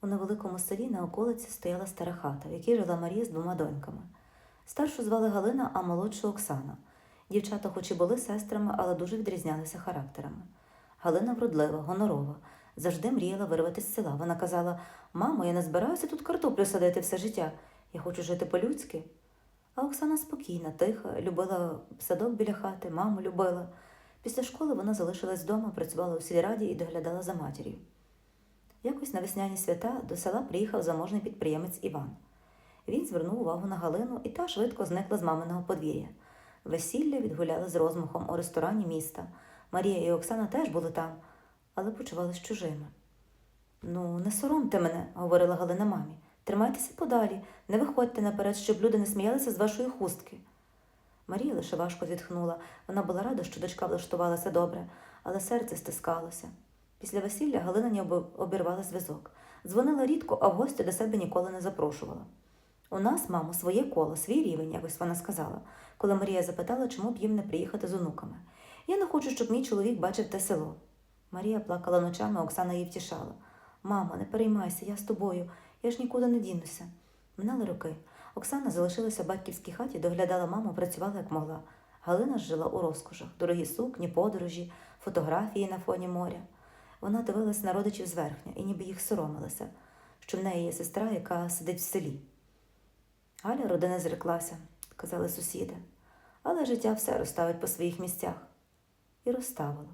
У невеликому селі на околиці стояла стара хата, в якій жила Марія з двома доньками. Старшу звали Галина, а молодшу Оксана. Дівчата, хоч і були сестрами, але дуже відрізнялися характерами. Галина вродлива, гонорова, завжди мріяла вирватися з села. Вона казала: Мамо, я не збираюся тут картоплю садити все життя. Я хочу жити по-людськи. А Оксана спокійна, тиха, любила садок біля хати, маму любила. Після школи вона залишилась вдома, працювала у сільраді і доглядала за матір'ю. Якось на весняні свята до села приїхав заможний підприємець Іван. Він звернув увагу на Галину, і та швидко зникла з маминого подвір'я. Весілля відгуляли з розмахом у ресторані міста. Марія і Оксана теж були там, але почувались чужими. Ну, не соромте мене, говорила Галина мамі. Тримайтеся подалі, не виходьте наперед, щоб люди не сміялися з вашої хустки. Марія лише важко зітхнула. Вона була рада, що дочка влаштувалася добре, але серце стискалося. Після весілля Галина не обірвала зв'язок. Дзвонила рідко, а в гості до себе ніколи не запрошувала. У нас, мамо, своє коло, свій рівень, якось вона сказала, коли Марія запитала, чому б їм не приїхати з онуками. Я не хочу, щоб мій чоловік бачив те село. Марія плакала ночами, Оксана її втішала. Мамо, не переймайся, я з тобою, я ж нікуди не дінуся. Минали роки. Оксана залишилася в батьківській хаті, доглядала маму, працювала як могла. Галина ж жила у розкошах, дорогі сукні, подорожі, фотографії на фоні моря. Вона дивилась на родичів зверхня і ніби їх соромилася, що в неї є сестра, яка сидить в селі. Галя родини зреклася, казали сусіди, але життя все розставить по своїх місцях. І розставило.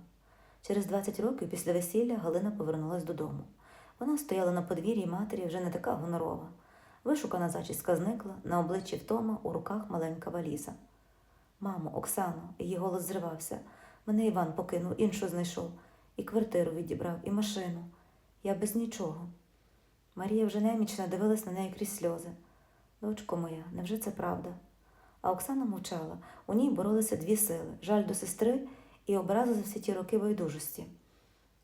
Через 20 років після весілля Галина повернулась додому. Вона стояла на подвір'ї матері вже не така гонорова. Вишукана зачіска зникла, на обличчі втома, у руках маленька валіза. Мамо, Оксано, її голос зривався. Мене Іван покинув, іншу знайшов, і квартиру відібрав, і машину. Я без нічого. Марія вже немічна дивилась на неї крізь сльози. Дочко моя, невже це правда? А Оксана мовчала. У ній боролися дві сили жаль до сестри і образа за всі ті роки байдужості.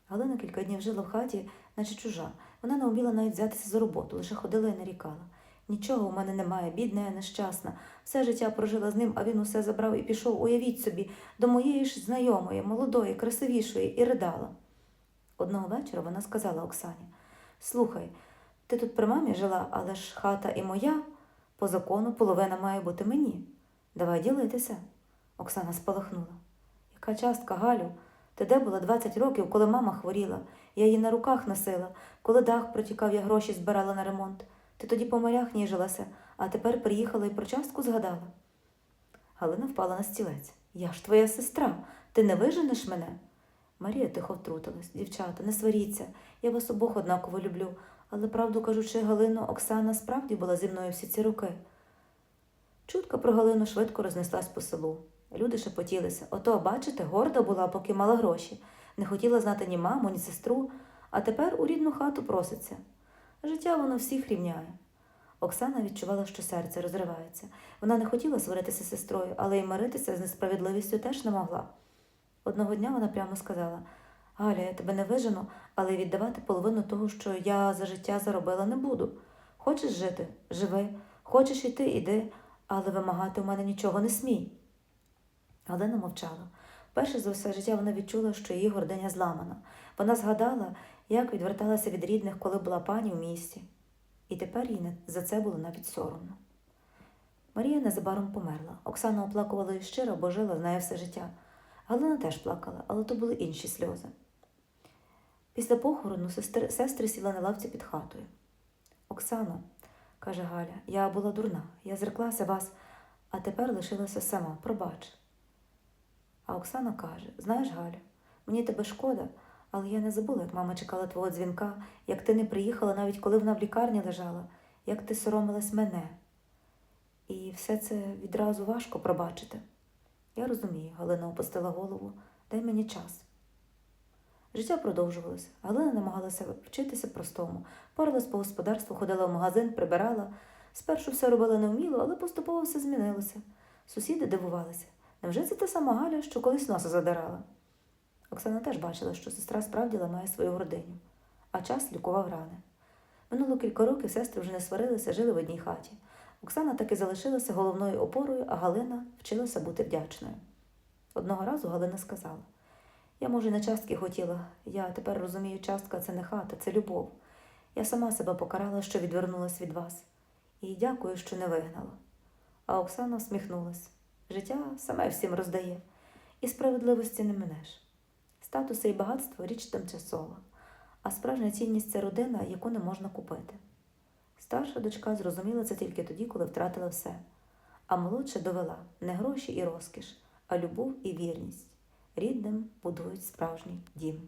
Галина кілька днів жила в хаті, наче чужа. Вона не вміла навіть взятися за роботу, лише ходила і нарікала. Нічого у мене немає, бідна, я нещасна. Все життя прожила з ним, а він усе забрав і пішов, уявіть собі, до моєї ж знайомої, молодої, красивішої, і ридала. Одного вечора вона сказала Оксані: Слухай, ти тут при мамі жила, але ж хата і моя, по закону половина має бути мені. Давай ділитися. Оксана спалахнула. Яка частка, Галю? Ти де була 20 років, коли мама хворіла? Я її на руках носила. Коли дах протікав, я гроші збирала на ремонт. Ти тоді по морях ніжилася, а тепер приїхала і про частку згадала. Галина впала на стілець. Я ж твоя сестра, ти не виженеш мене? Марія тихо втрутилась. Дівчата, не сваріться, я вас обох однаково люблю, але правду кажучи, Галино, Оксана справді була зі мною всі ці роки. Чутка про Галину швидко рознеслась по селу. Люди шепотілися. Ото, бачите, горда була, поки мала гроші. Не хотіла знати ні маму, ні сестру, а тепер у рідну хату проситься. Життя воно всіх рівняє. Оксана відчувала, що серце розривається. Вона не хотіла сваритися з сестрою, але й миритися з несправедливістю теж не могла. Одного дня вона прямо сказала: Галя, я тебе не вижену, але віддавати половину того, що я за життя заробила, не буду. Хочеш жити живи, хочеш іти, іди, але вимагати у мене нічого не смій. Галина мовчала. Перше за все життя вона відчула, що її гординя зламана. Вона згадала, як відверталася від рідних, коли була пані в місті. І тепер їй за це було навіть соромно. Марія незабаром померла. Оксана оплакувала її щиро, бо жила з нею все життя. Галина теж плакала, але то були інші сльози. Після похорону сестри, сестри сіли на лавці під хатою. Оксано, каже Галя, я була дурна, я зреклася вас, а тепер лишилася сама, пробач. А Оксана каже: Знаєш, Галя, мені тебе шкода, але я не забула, як мама чекала твого дзвінка, як ти не приїхала, навіть коли вона в лікарні лежала, як ти соромилась мене. І все це відразу важко пробачити. Я розумію, Галина опустила голову, дай мені час. Життя продовжувалося. Галина намагалася вчитися простому, поралась по господарству, ходила в магазин, прибирала. Спершу все робила невміло, але поступово все змінилося. Сусіди дивувалися. Невже це та сама Галя, що колись носа задирала? Оксана теж бачила, що сестра справді ламає свою гординю, а час лікував рани. Минуло кілька років сестри вже не сварилися, жили в одній хаті. Оксана таки залишилася головною опорою, а Галина вчилася бути вдячною. Одного разу Галина сказала: Я, може, не частки хотіла, я тепер розумію, частка це не хата, це любов. Я сама себе покарала, що відвернулась від вас, і дякую, що не вигнала. А Оксана всміхнулась. Життя саме всім роздає, і справедливості не минеш. Статуси і багатство річ тимчасова, а справжня цінність це родина, яку не можна купити. Старша дочка зрозуміла це тільки тоді, коли втратила все, а молодша довела не гроші і розкіш, а любов і вірність. Рідним будують справжній дім.